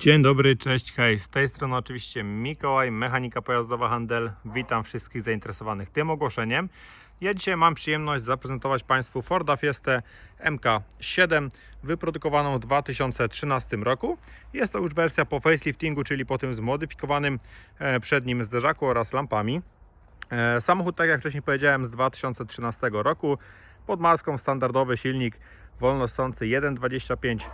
Dzień dobry, cześć, hej. Z tej strony oczywiście Mikołaj, mechanika pojazdowa Handel. Witam wszystkich zainteresowanych tym ogłoszeniem. Ja dzisiaj mam przyjemność zaprezentować Państwu Forda Fiestę MK7 wyprodukowaną w 2013 roku. Jest to już wersja po faceliftingu, czyli po tym zmodyfikowanym e, przednim zderzaku oraz lampami. E, Samochód, tak jak wcześniej powiedziałem, z 2013 roku. Pod maską standardowy silnik wolnossący 1,25,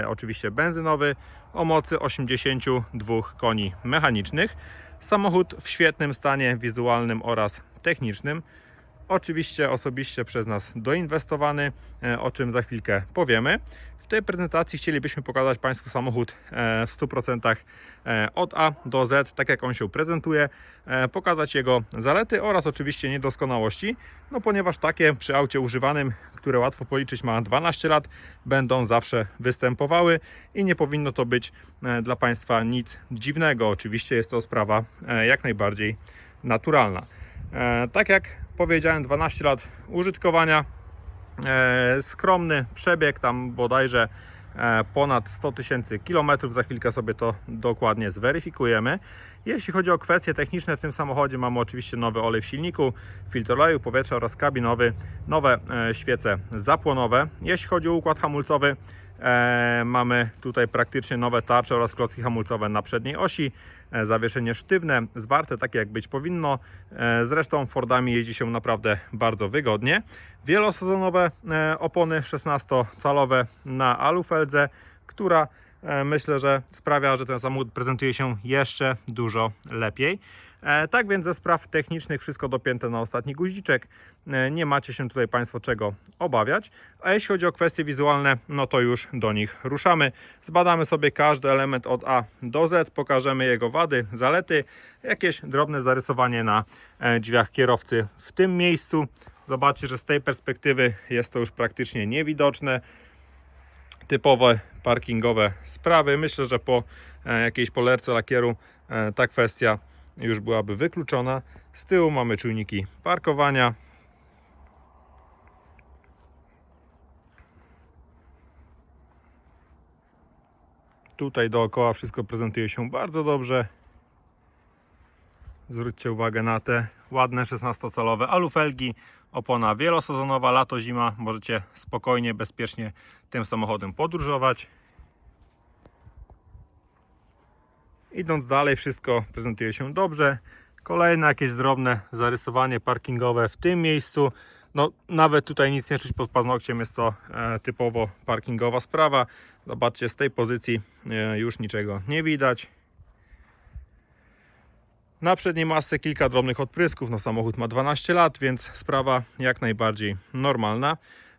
e, oczywiście benzynowy, o mocy 82 koni mechanicznych. Samochód w świetnym stanie wizualnym oraz technicznym. Oczywiście osobiście przez nas doinwestowany, e, o czym za chwilkę powiemy. W tej prezentacji chcielibyśmy pokazać Państwu samochód e, w 100% e, od A do Z, tak jak on się prezentuje, e, pokazać jego zalety oraz oczywiście niedoskonałości, no ponieważ takie przy aucie używanym, które łatwo policzyć ma 12 lat, będą zawsze występowały i nie powinno to być dla Państwa nic dziwnego. Oczywiście jest to sprawa jak najbardziej naturalna. Tak jak powiedziałem, 12 lat użytkowania, skromny przebieg, tam bodajże e, ponad 100 tysięcy kilometrów. Za chwilkę sobie to dokładnie zweryfikujemy. Jeśli chodzi o kwestie techniczne w tym samochodzie, mamy oczywiście nowy olej w silniku, filtr oleju, powietrza oraz kabinowy, nowe e, świece zapłonowe. Jeśli chodzi o układ hamulcowy, E, mamy tutaj praktycznie nowe tarcze oraz klocki hamulcowe na przedniej osi. E, zawieszenie sztywne, zwarte, takie jak być powinno. E, zresztą Fordami jeździ się naprawdę bardzo wygodnie. Wielosezonowe e, opony 16-calowe na alufeldze, która e, myślę, że sprawia, że ten samochód prezentuje się jeszcze dużo lepiej. E, Tak więc ze spraw technicznych wszystko dopięte na ostatni guziczek. E, Nie macie się tutaj Państwo czego obawiać. A jeśli chodzi o kwestie wizualne, no to już do nich ruszamy. Zbadamy sobie każdy element od A do Z, pokażemy jego wady, zalety, jakieś drobne zarysowanie na e, drzwiach kierowcy w tym miejscu. Zobaczcie, że z tej perspektywy jest to już praktycznie niewidoczne typowe parkingowe sprawy. Myślę, że po jakiejś polerce lakieru ta kwestia już byłaby wykluczona. Z tyłu mamy czujniki parkowania. Tutaj dookoła wszystko prezentuje się bardzo dobrze. Zwróćcie uwagę na te ładne 16-calowe alufelgi, opona wielosezonowa, lato, zima. Możecie spokojnie, bezpiecznie tym samochodem podróżować. Idąc dalej, wszystko prezentuje się dobrze. Kolejne jakieś drobne zarysowanie parkingowe w tym miejscu. No, nawet tutaj nic nie czuć pod paznokciem, jest to e, typowo parkingowa sprawa. Zobaczcie, z tej pozycji e, już niczego nie widać. Na przedniej masce kilka drobnych odprysków. No, samochód ma 12 lat, więc sprawa jak najbardziej normalna.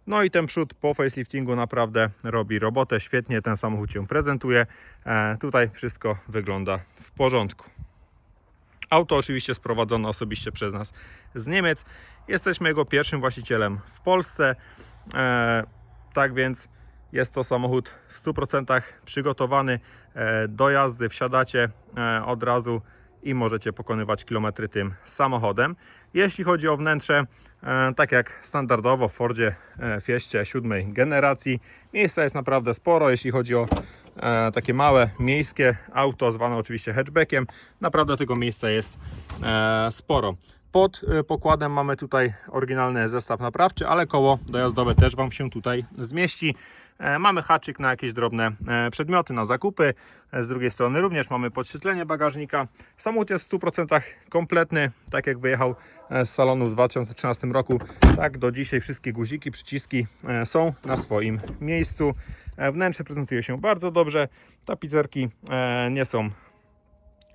No i ten przód po faceliftingu naprawdę robi robotę. Świetnie ten samochód się prezentuje. E, tutaj wszystko wygląda w porządku. Auto oczywiście sprowadzone osobiście przez nas z Niemiec. Jesteśmy jego pierwszym właścicielem w Polsce. E, tak więc jest to samochód w 100% przygotowany e, do jazdy. Wsiadacie od razu i możecie pokonywać kilometry tym samochodem. Jeśli chodzi o wnętrze, e, tak jak standardowo w Fordzie e, Fieście siódmej generacji, miejsca jest naprawdę sporo. Jeśli chodzi o e, takie małe miejskie auto, zwane oczywiście hatchbackiem, naprawdę tego miejsca jest sporo. Pod e, pokładem mamy tutaj oryginalny zestaw naprawczy, ale koło dojazdowe też Wam się tutaj zmieści. E, Mamy haczyk na jakieś drobne e, przedmioty, na zakupy. Z drugiej strony również mamy podświetlenie bagażnika. Samochód jest w 100% kompletny, tak jak wyjechał z salonu w 2013 roku. Tak do dzisiaj wszystkie guziki, przyciski są na swoim miejscu. Wnętrze prezentuje się bardzo dobrze. Tapicerki nie są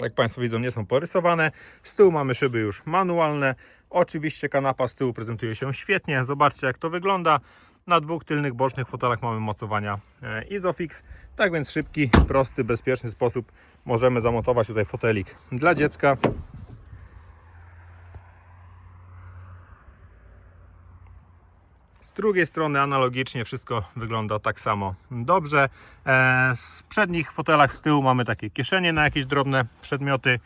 jak Państwo widzą, nie są porysowane. Z tyłu mamy szyby już manualne. Oczywiście kanapa z tyłu prezentuje się świetnie. Zobaczcie, jak to wygląda. Na dwóch tylnych bocznych fotelach mamy mocowania e, Isofix. Tak więc szybki, prosty, bezpieczny sposób możemy zamontować tutaj fotelik dla dziecka. Z drugiej strony analogicznie wszystko wygląda tak samo dobrze. E, W przednich fotelach z tyłu mamy takie kieszenie na jakieś drobne przedmioty.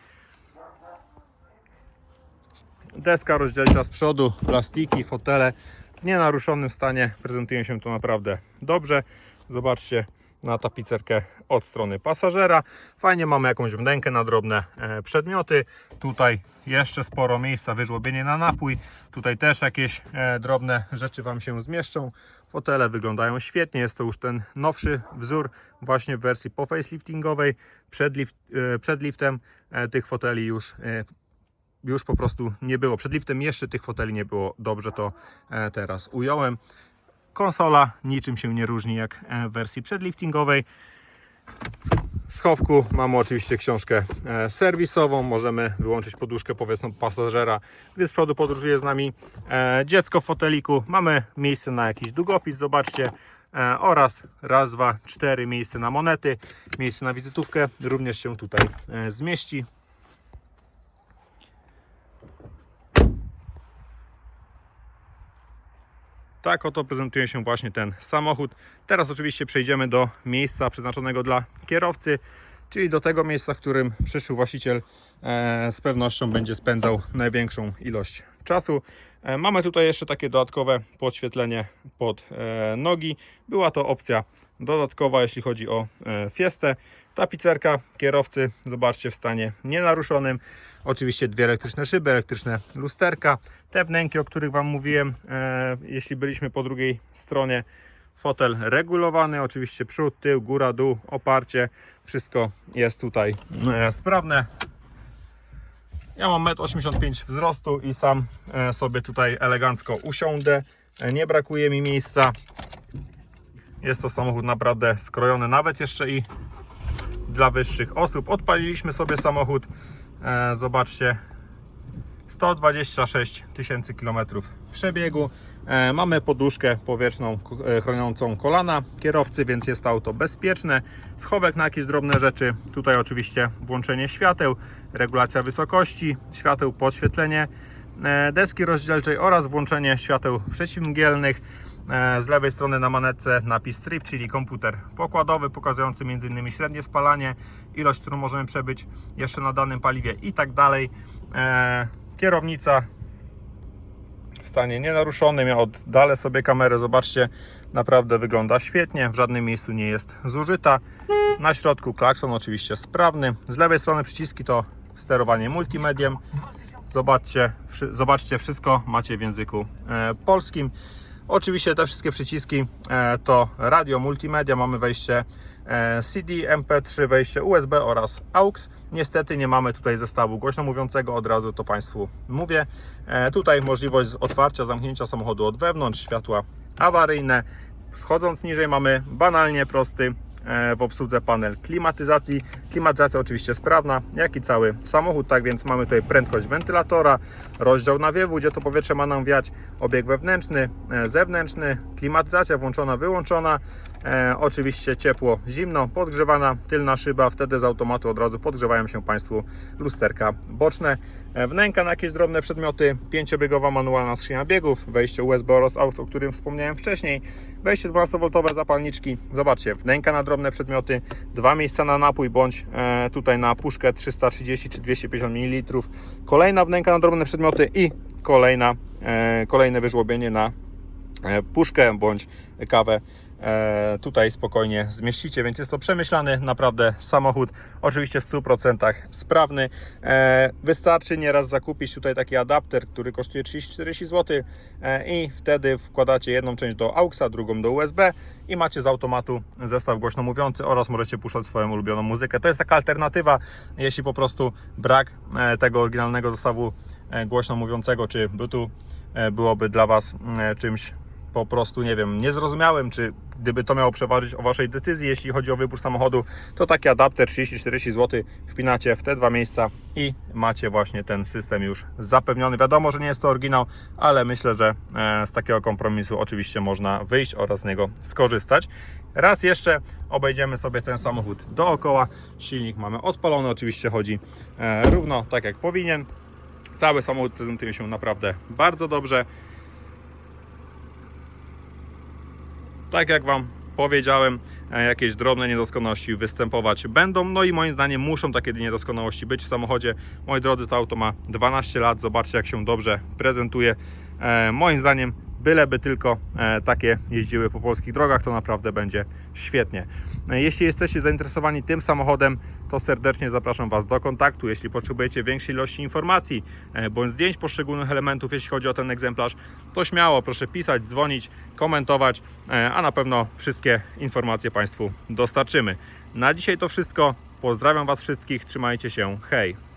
Deska rozdzielcza z przodu, plastiki, fotele w nienaruszonym stanie prezentują się to naprawdę dobrze. Zobaczcie, na tapicerkę od strony pasażera. Fajnie mamy jakąś wnękę na drobne e, przedmioty. Tutaj jeszcze sporo miejsca, wyżłobienie na napój. Tutaj też jakieś e, drobne rzeczy Wam się zmieszczą. Fotele wyglądają świetnie. Jest to już ten nowszy wzór właśnie w wersji po faceliftingowej. Przed, lift, e, przed liftem tych foteli już już po prostu nie było. Przed liftem jeszcze tych foteli nie było. Dobrze to teraz ująłem. Konsola niczym się nie różni jak e, w wersji przedliftingowej. W schowku mamy oczywiście książkę e, serwisową. Możemy wyłączyć poduszkę powietrzną pasażera, gdy z przodu podróżuje z nami e, dziecko w foteliku. Mamy miejsce na jakiś długopis, zobaczcie. Oraz raz, dwa, cztery miejsce na monety. Miejsce na wizytówkę również się tutaj zmieści. Tak oto prezentuje się właśnie ten samochód. Teraz oczywiście przejdziemy do miejsca przeznaczonego dla kierowcy, czyli do tego miejsca, w którym przyszły właściciel e, z pewnością będzie spędzał największą ilość czasu. E, mamy tutaj jeszcze takie dodatkowe podświetlenie pod e, nogi. Była to opcja dodatkowa, jeśli chodzi o e, Fiestę. Tapicerka kierowcy, zobaczcie, w stanie nienaruszonym. Oczywiście dwie elektryczne szyby, elektryczne lusterka. Te wnęki, o których Wam mówiłem, e, jeśli byliśmy po drugiej stronie. Fotel regulowany, oczywiście przód, tył, góra, dół, oparcie. Wszystko jest tutaj e, sprawne. Ja mam 1,85 m wzrostu i sam e, sobie tutaj elegancko usiądę. E, Nie brakuje mi miejsca. Jest to samochód naprawdę skrojony, nawet jeszcze i dla wyższych osób. Odpaliliśmy sobie samochód. E, zobaczcie, 126 tysięcy kilometrów przebiegu. E, mamy poduszkę powietrzną e, chroniącą kolana kierowcy, więc jest to auto bezpieczne. Schowek na jakieś drobne rzeczy. Tutaj oczywiście włączenie świateł, regulacja wysokości świateł, podświetlenie deski rozdzielczej oraz włączenie świateł przeciwmgielnych. E, Z lewej strony na manetce napis strip, czyli komputer pokładowy pokazujący m.in. średnie spalanie, ilość, którą możemy przebyć jeszcze na danym paliwie i tak dalej. E, Kierownica w stanie nienaruszonym. Ja oddalę sobie kamerę, zobaczcie, naprawdę wygląda świetnie, w żadnym miejscu nie jest zużyta. Na środku klakson oczywiście sprawny. Z lewej strony przyciski to sterowanie multimediem. Zobaczcie, zobaczcie wszystko macie w języku e, polskim. Oczywiście te wszystkie przyciski e, to radio multimedia, mamy wejście e, CD, MP3, wejście USB oraz AUX. Niestety nie mamy tutaj zestawu głośno mówiącego, od razu to Państwu mówię. E, tutaj możliwość otwarcia, zamknięcia samochodu od wewnątrz, światła awaryjne. Wchodząc niżej mamy banalnie prosty w obsłudze panel klimatyzacji. Klimatyzacja oczywiście sprawna, jak i cały samochód, tak więc mamy tutaj prędkość wentylatora, rozdział nawiewu, gdzie to powietrze ma nam wiać, obieg wewnętrzny, e, zewnętrzny, klimatyzacja włączona, wyłączona, e, oczywiście ciepło, zimno, podgrzewana tylna szyba, wtedy z automatu od razu podgrzewają się Państwu lusterka boczne, e, wnęka na jakieś drobne przedmioty, pięciobiegowa manualna skrzynia biegów, wejście USB oraz AUX, o którym wspomniałem wcześniej, wejście 12V zapalniczki, zobaczcie, wnęka na drobne przedmioty, dwa miejsca na napój bądź e, tutaj na puszkę 330 czy 250 ml, kolejna wnęka na drobne przedmioty i kolejna, e, kolejne wyżłobienie na e, puszkę bądź kawę tutaj spokojnie zmieścicie, więc jest to przemyślany naprawdę samochód, oczywiście w 100% sprawny. E, Wystarczy nieraz zakupić tutaj taki adapter, który kosztuje 30-40 zł e, i wtedy wkładacie jedną część do AUXa, drugą do USB i macie z automatu zestaw głośno mówiący oraz możecie puszczać swoją ulubioną muzykę. To jest taka alternatywa, jeśli po prostu brak e, tego oryginalnego zestawu e, głośno mówiącego czy Bluetooth e, byłoby dla Was e, czymś po prostu, nie wiem, niezrozumiałym, czy gdyby to miało przeważyć o Waszej decyzji, jeśli chodzi o wybór samochodu, to taki adapter 30-40 zł wpinacie w te dwa miejsca i macie właśnie ten system już zapewniony. Wiadomo, że nie jest to oryginał, ale myślę, że e, z takiego kompromisu oczywiście można wyjść oraz z niego skorzystać. Raz jeszcze obejdziemy sobie ten samochód dookoła. Silnik mamy odpalony, oczywiście chodzi e, równo tak jak powinien. Cały samochód prezentuje się naprawdę bardzo dobrze. Tak jak Wam powiedziałem, e, jakieś drobne niedoskonałości występować będą. No i moim zdaniem muszą takie niedoskonałości być w samochodzie. Moi drodzy, to auto ma 12 lat. Zobaczcie, jak się dobrze prezentuje. E, moim zdaniem byleby tylko e, takie jeździły po polskich drogach, to naprawdę będzie świetnie. E, Jeśli jesteście zainteresowani tym samochodem, to serdecznie zapraszam Was do kontaktu. Jeśli potrzebujecie większej ilości informacji e, bądź zdjęć poszczególnych elementów, jeśli chodzi o ten egzemplarz, to śmiało proszę pisać, dzwonić, komentować, a na pewno wszystkie informacje Państwu dostarczymy. Na dzisiaj to wszystko. Pozdrawiam Was wszystkich, trzymajcie się, hej!